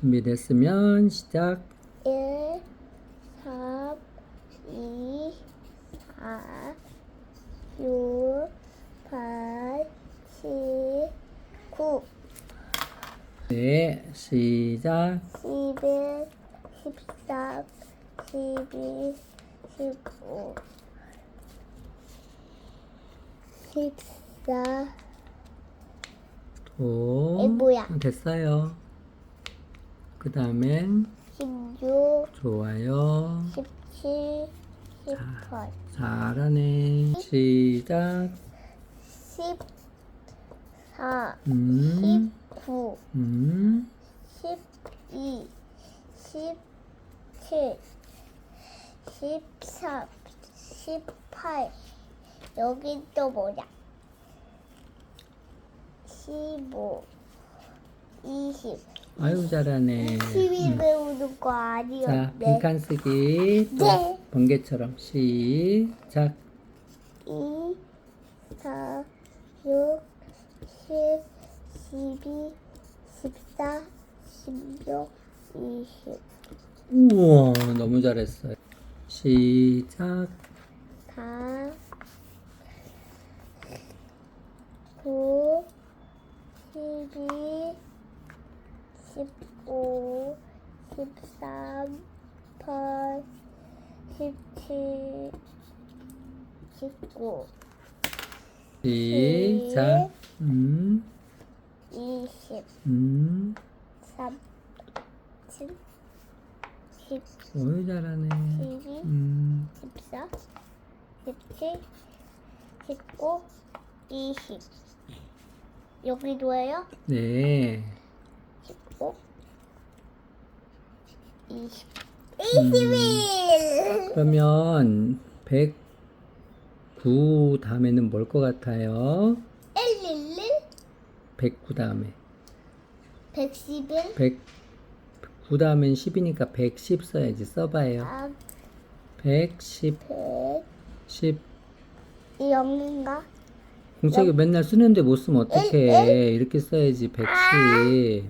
준비됐으면 시작. 1, 3, 2, 4, 6, 8, 7, 9, 네, 시작. 11, 13, 12, 15, 14, 도. 이 뭐야? 됐어요. 그 다음엔 16, 좋아요. 17, 18, 잘하네. 시작. 14, 음, 19, 음, 12, 17, 13, 18. 여기 또 뭐야? 15, 20. 아유 잘하네. 12 음. 배우는 거 자, 아니었네. 빈칸 쓰기. 또 네. 번개처럼 시작. 2, 4, 6, 7, 12, 14, 16, 20. 우와, 너무 잘했어요. 시작. 4, 9, 12, 15, 13, 8, 17, 19, 시작. 음, 20, 음, 3, 7, 10, 어유 잘하네. 12, 음, 14, 17, 19, 20. 여기도예요? 네. 19, 20. 21! 그러면 109 다음에는 뭘 것 같아요? 111, 109 다음에. 111, 109 다음엔 10이니까 110 써야지. 써봐요. 아, 110, 100, 10. 0인가? 공책에 맨날 쓰는데 못 쓰면 어떡해. 이렇게 써야지. 110.